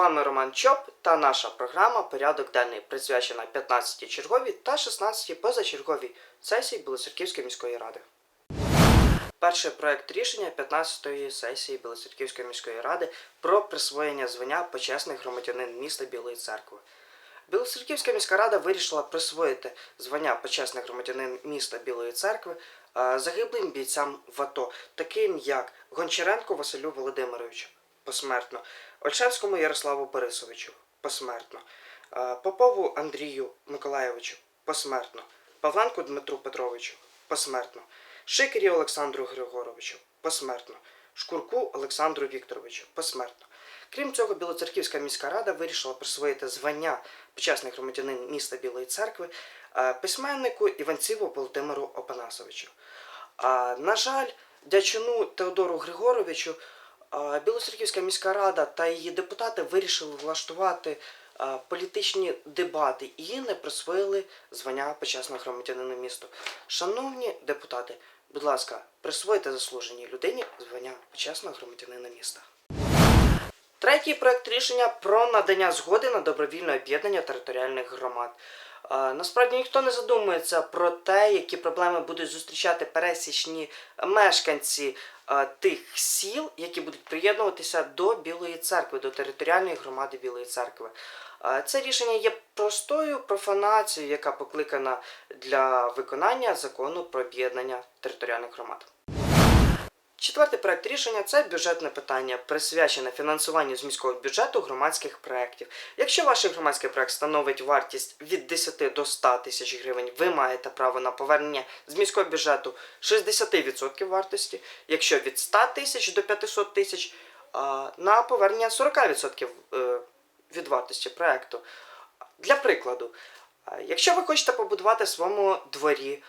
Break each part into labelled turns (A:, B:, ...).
A: вами Роман Чоп та наша програма Порядок денний присвячена 15-й черговій та 16-й позачерговій сесії Білоцерківської міської ради. Перший проект рішення 15-ї сесії Білоцерківської міської ради про присвоєння звання почесний громадянин міста Білої церкви. Білоцерківська міська рада вирішила присвоїти звання почесний громадянин міста Білої церкви е, загиблим бійцям в АТО, таким як Гончаренко Василю Володимировичу посмертно, Ольшевському Ярославу Борисовичу посмертно, е, Попову Андрію Миколаєвичу посмертно, Павленку Дмитру Петровичу посмертно, Шикері Олександру Григоровичу посмертно, Шкурку Олександру Вікторовичу посмертно. Крім цього, Білоцерківська міська рада вирішила присвоїти звання почесний громадянин міста Білої церкви е, письменнику Іванціву Володимиру Опанасовичу. А, на жаль, дячину Теодору Григоровичу Білоцерківська міська рада та її депутати вирішили влаштувати політичні дебати і не присвоїли звання почесного громадянина місту. Шановні депутати, будь ласка, присвойте заслуженій людині звання почесного громадянина міста. Третій проект рішення про надання згоди на добровільне об'єднання територіальних громад. Е, Насправді ніхто не задумується про те, які проблеми будуть зустрічати пересічні мешканці е, тих сіл, які будуть приєднуватися до Білої церкви, до територіальної громади Білої церкви. Е, Це рішення є простою профанацією, яка покликана для виконання закону про об'єднання територіальних громад. Четвертий проект рішення це бюджетне питання, присвячене фінансуванню з міського бюджету громадських проєктів. Якщо ваш громадський проект становить вартість від 10 до 100 тисяч гривень, ви маєте право на повернення з міського бюджету 60% вартості. Якщо від 100 тисяч до 500 тисяч, на повернення 40% е, від вартості проекту. Для прикладу, якщо ви хочете побудувати в своєму дворі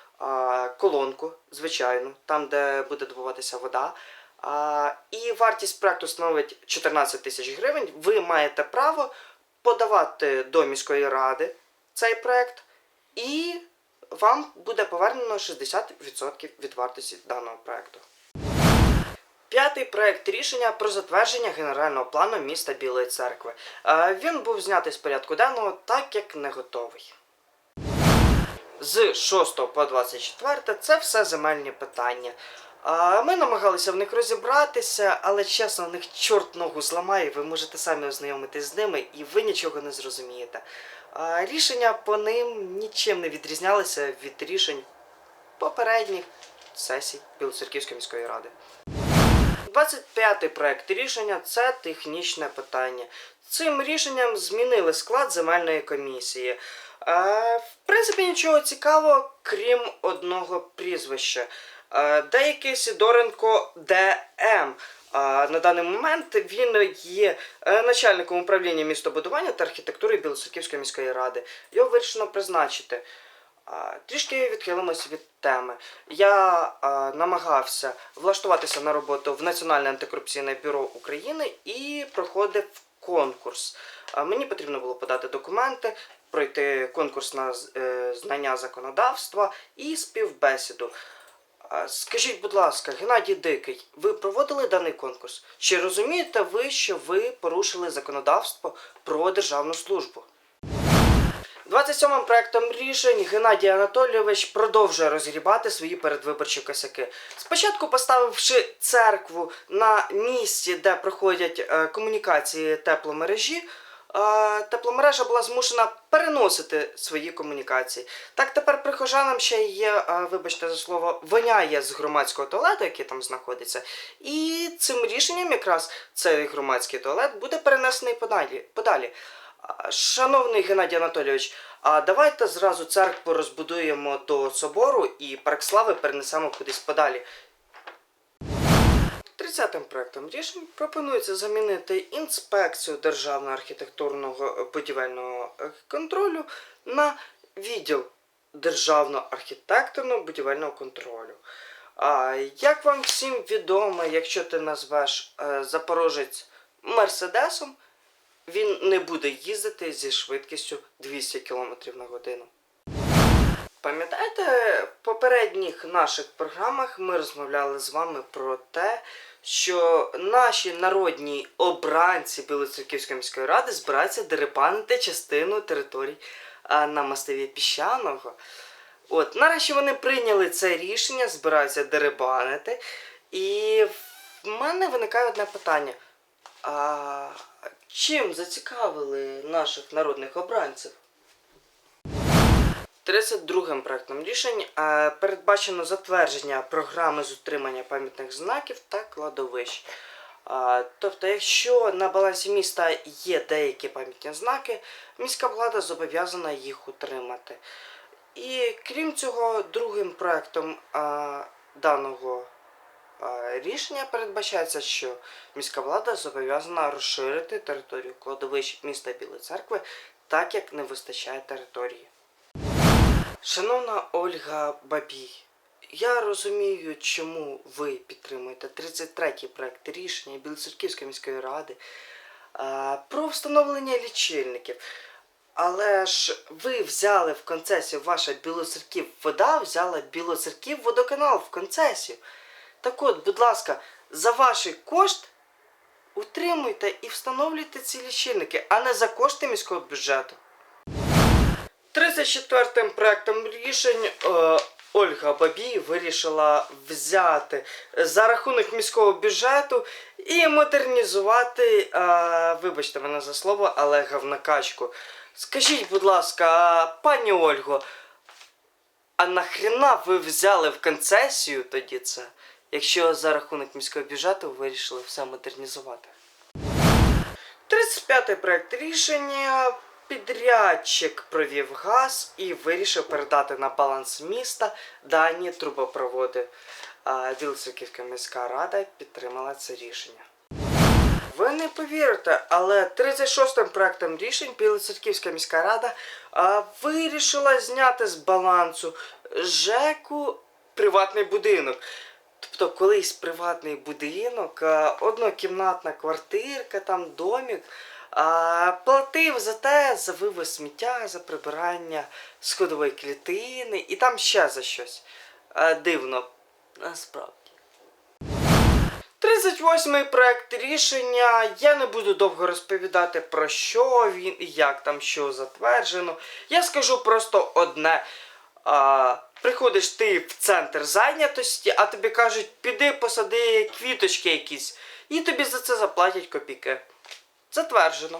A: колонку, звичайну, там, де буде добуватися вода, і вартість проекту становить 14 тисяч гривень, ви маєте право подавати до міської ради цей проект, і вам буде повернено 60% від вартості даного проекту. П'ятий проект рішення про затвердження генерального плану міста Білої церкви. Е, Він був знятий з порядку денного, так як не готовий. З 6 по 24 це все земельні питання. Ми намагалися в них розібратися, але чесно, в них чорт ногу зламає, ви можете самі ознайомитись з ними і ви нічого не зрозумієте. Рішення по ним нічим не відрізнялися від рішень попередніх сесій Білоцерківської міської ради. 25-й проект рішення це технічне питання. Цим рішенням змінили склад земельної комісії. Е, в принципі, нічого цікавого, крім одного прізвища. Е, деякий Сидоренко ДМ. А на даний момент він є е, начальником управління містобудування та архітектури Білоцерківської міської ради. Його вирішено призначити. Трішки відхилимося від теми. Я намагався влаштуватися на роботу в Національне антикорупційне бюро України і проходив конкурс. Мені потрібно було подати документи, пройти конкурс на е, знання законодавства і співбесіду. Скажіть, будь ласка, Геннадій Дикий, ви проводили даний конкурс? Чи розумієте ви, що ви порушили законодавство про державну службу? 27-м проектом рішень Геннадій Анатолійович продовжує розгрібати свої передвиборчі косяки. Спочатку поставивши церкву на місці, де проходять е, комунікації тепломережі, тепломережа була змушена переносити свої комунікації. Так тепер прихожанам ще є, е, вибачте за слово, воняє з громадського туалету, який там знаходиться. І цим рішенням якраз цей громадський туалет буде перенесений подалі. подалі. Шановний Геннадій Анатолійович, а давайте зразу церкву розбудуємо до собору і парк слави перенесемо кудись подалі. 30-м проектом рішень пропонується замінити інспекцію державного архітектурного будівельного контролю на відділ державного архітектурного будівельного контролю. А як вам всім відомо, якщо ти назвеш е, Запорожець Мерседесом, він не буде їздити зі швидкістю 200 км на годину. Пам'ятаєте, в попередніх наших програмах ми розмовляли з вами про те, що наші народні обранці Білоцерківської міської ради збираються дерибанити частину територій на мастиві піщаного. От, нарешті вони прийняли це рішення, збираються дерибанити. І в мене виникає одне питання. А чим зацікавили наших народних обранців? 32-м проектом рішень е, передбачено затвердження програми з утримання пам'ятних знаків та кладовищ. Е, Тобто, якщо на балансі міста є деякі пам'ятні знаки, міська влада зобов'язана їх утримати. І крім цього, другим проектом е, даного рішення передбачається, що міська влада зобов'язана розширити територію кладовищ міста Білої церкви, так як не вистачає території. Шановна Ольга Бабій, я розумію, чому ви підтримуєте 33-й проект рішення Білоцерківської міської ради про встановлення лічильників. Але ж ви взяли в концесію ваша Білоцерків вода, взяла Білоцерків водоканал в концесію. Так от, будь ласка, за ваш кошт утримуйте і встановлюйте ці лічильники, а не за кошти міського бюджету. 34-м проектом рішень е, Ольга Бабій вирішила взяти за рахунок міського бюджету і модернізувати, е, вибачте мене за слово, але говнокачку. Скажіть, будь ласка, пані Ольго, а нахрена ви взяли в концесію тоді це, якщо за рахунок міського бюджету вирішили все модернізувати? 35-й проект рішення. Підрядчик провів газ і вирішив передати на баланс міста дані трубопроводи. А Білоцерківська міська рада підтримала це рішення. Ви не повірите, але 36-м проектом рішень Білоцерківська міська рада вирішила зняти з балансу ЖЕКу приватний будинок. Тобто колись приватний будинок, однокімнатна квартирка, там домік. Платив за те, за вивоз сміття, за прибирання сходової клітини і там ще за щось. Дивно, насправді. 38-й проект рішення. Я не буду довго розповідати про що він і як там що затверджено. Я скажу просто одне. А, приходиш ти в центр зайнятості, а тобі кажуть, піди посади квіточки якісь, і тобі за це заплатять копійки. Затверджено.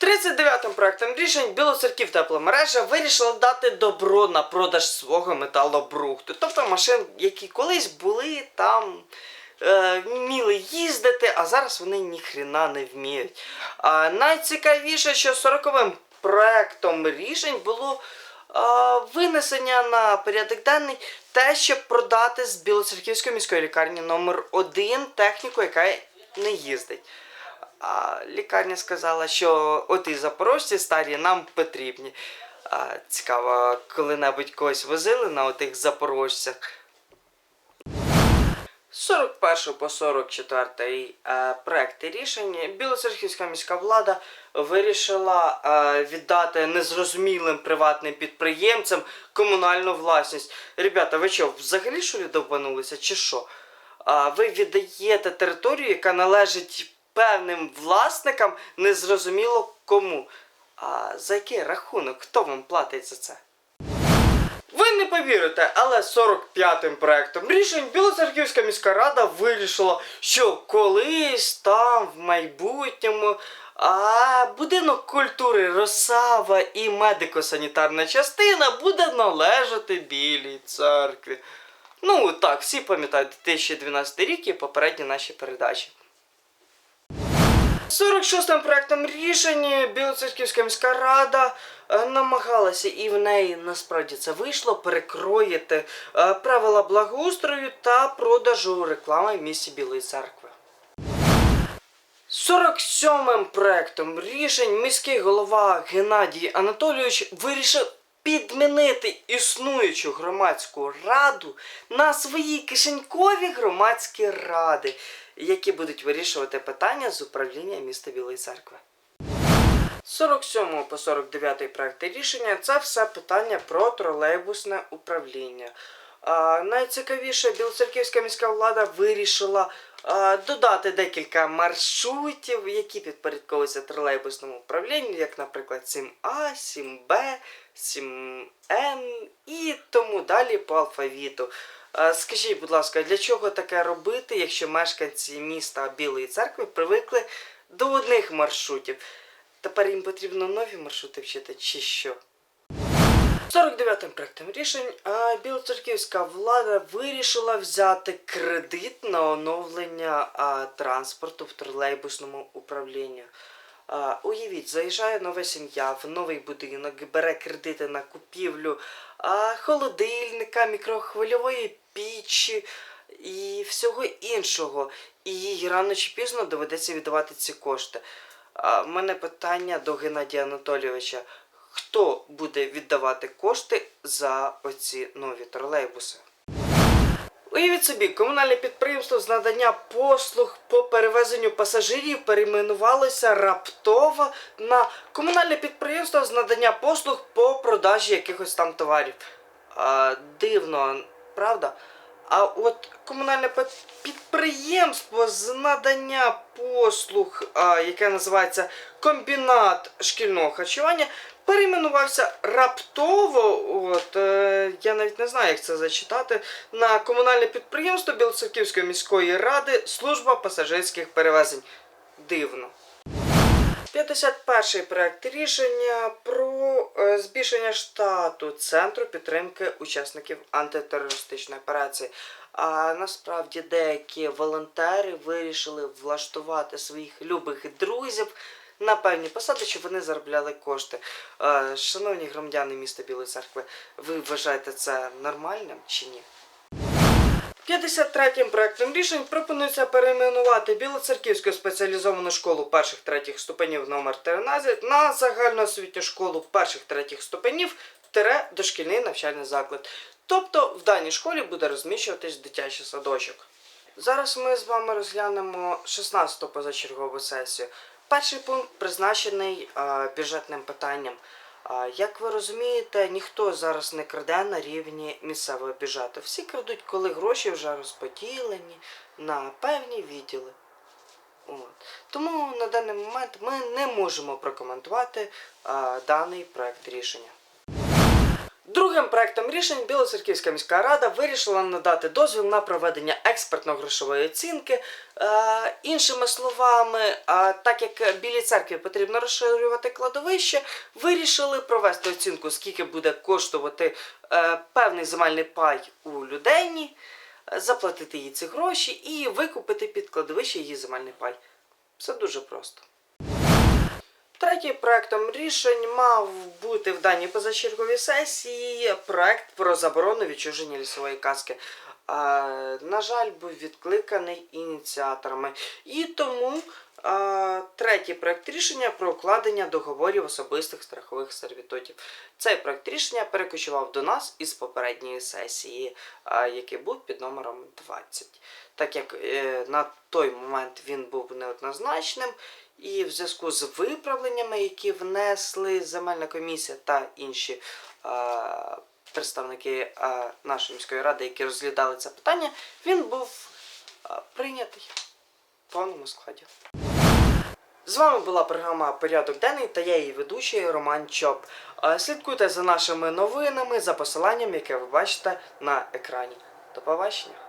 A: 39-м проектом рішень Білоцерків тепломережа вирішила дати добро на продаж свого металобрухту. Тобто машин, які колись були там, е, вміли їздити, а зараз вони ніхрена не вміють. А найцікавіше, що 40-м проектом рішень було е, винесення на порядок денний те, щоб продати з Білоцерківської міської лікарні номер 1 техніку, яка не їздить. А лікарня сказала, що от і запорожці старі нам потрібні. А, цікаво, коли-небудь когось возили на отих запорожцях. З 41 по 44 е, проекти рішень Білоцерківська міська влада вирішила е, віддати незрозумілим приватним підприємцям комунальну власність. Ребята, ви що, взагалі що ли довбанулися, чи що? А, ви віддаєте територію, яка належить певним власникам, незрозуміло кому. А за який рахунок? Хто вам платить за це? Ви не повірите, але 45-м проектом рішень Білоцерківська міська рада вирішила, що колись там в майбутньому а будинок культури Росава і медико-санітарна частина буде належати Білій церкві. Ну так, всі пам'ятають 2012 рік і попередні наші передачі. 46-м проектом рішення Білоцерківська міська рада е, намагалася, і в неї насправді це вийшло, перекроїти е, правила благоустрою та продажу реклами в місті Білої церкви. 47-м проектом рішень міський голова Геннадій Анатолійович вирішив підмінити існуючу громадську раду на свої кишенькові громадські ради, які будуть вирішувати питання з управління міста Білої церкви. 47 по 49 проекти рішення це все питання про тролейбусне управління. А, найцікавіше, Білоцерківська міська влада вирішила додати декілька маршрутів, які підпорядковуються тролейбусному управлінню, як, наприклад, 7А, 7Б, 7Н і тому далі по алфавіту. Скажіть, будь ласка, для чого таке робити, якщо мешканці міста Білої церкви привикли до одних маршрутів? Тепер їм потрібно нові маршрути вчити, чи що? 49-м проектом рішень білоцерківська влада вирішила взяти кредит на оновлення а, транспорту в тролейбусному управлінні. А, уявіть, заїжджає нова сім'я в новий будинок, бере кредити на купівлю а, холодильника, мікрохвильової пічі і всього іншого. І їй рано чи пізно доведеться віддавати ці кошти. В мене питання до Геннадія Анатолійовича. Хто буде віддавати кошти за оці нові тролейбуси? Уявіть собі, комунальне підприємство з надання послуг по перевезенню пасажирів перейменувалося раптово на комунальне підприємство з надання послуг по продажі якихось там товарів. А, дивно, правда? А от комунальне підприємство з надання послуг, а, яке називається комбінат шкільного харчування, перейменувався раптово. От е, я навіть не знаю, як це зачитати. На комунальне підприємство Білоцерківської міської ради служба пасажирських перевезень. Дивно. 51 проект рішення про е, збільшення штату Центру підтримки учасників антитерористичної операції. А насправді деякі волонтери вирішили влаштувати своїх любих друзів на певні посади, щоб вони заробляли кошти. Е, шановні громадяни міста Білої церкви, ви вважаєте це нормальним чи ні? 53-м проектом рішень пропонується перейменувати Білоцерківську спеціалізовану школу перших третіх ступенів номер 13 на загальноосвітню школу перших третіх ступенів тире дошкільний навчальний заклад. Тобто в даній школі буде розміщуватись дитячий садочок. Зараз ми з вами розглянемо 16-ту позачергову сесію. Перший пункт призначений е, бюджетним питанням. А, Як ви розумієте, ніхто зараз не краде на рівні місцевого бюджету. Всі крадуть, коли гроші вже розподілені на певні відділи. От. Тому на даний момент ми не можемо прокоментувати а, даний проект рішення. Другим проектом рішень Білоцерківська міська рада вирішила надати дозвіл на проведення експертно-грошової оцінки. Е, іншими словами, так як білій церкві потрібно розширювати кладовище, вирішили провести оцінку, скільки буде коштувати е, певний земельний пай у людині, заплатити їй ці гроші і викупити під кладовище її земельний пай. Все дуже просто. Третім проектом рішень мав бути в даній позачерговій сесії проект про заборону відчуження лісової казки. На жаль, був відкликаний ініціаторами. І тому а, третій проект рішення про укладення договорів особистих страхових сервітутів. Цей проект рішення перекочував до нас із попередньої сесії, а, який був під номером 20. Так як е, на той момент він був неоднозначним, і в зв'язку з виправленнями, які внесли земельна комісія та інші е, представники е, нашої міської ради, які розглядали це питання, він був е, прийнятий в повному складі. З вами була програма Порядок денний та я її ведучий Роман Чоп. Слідкуйте за нашими новинами за посиланням, яке ви бачите на екрані. До побачення!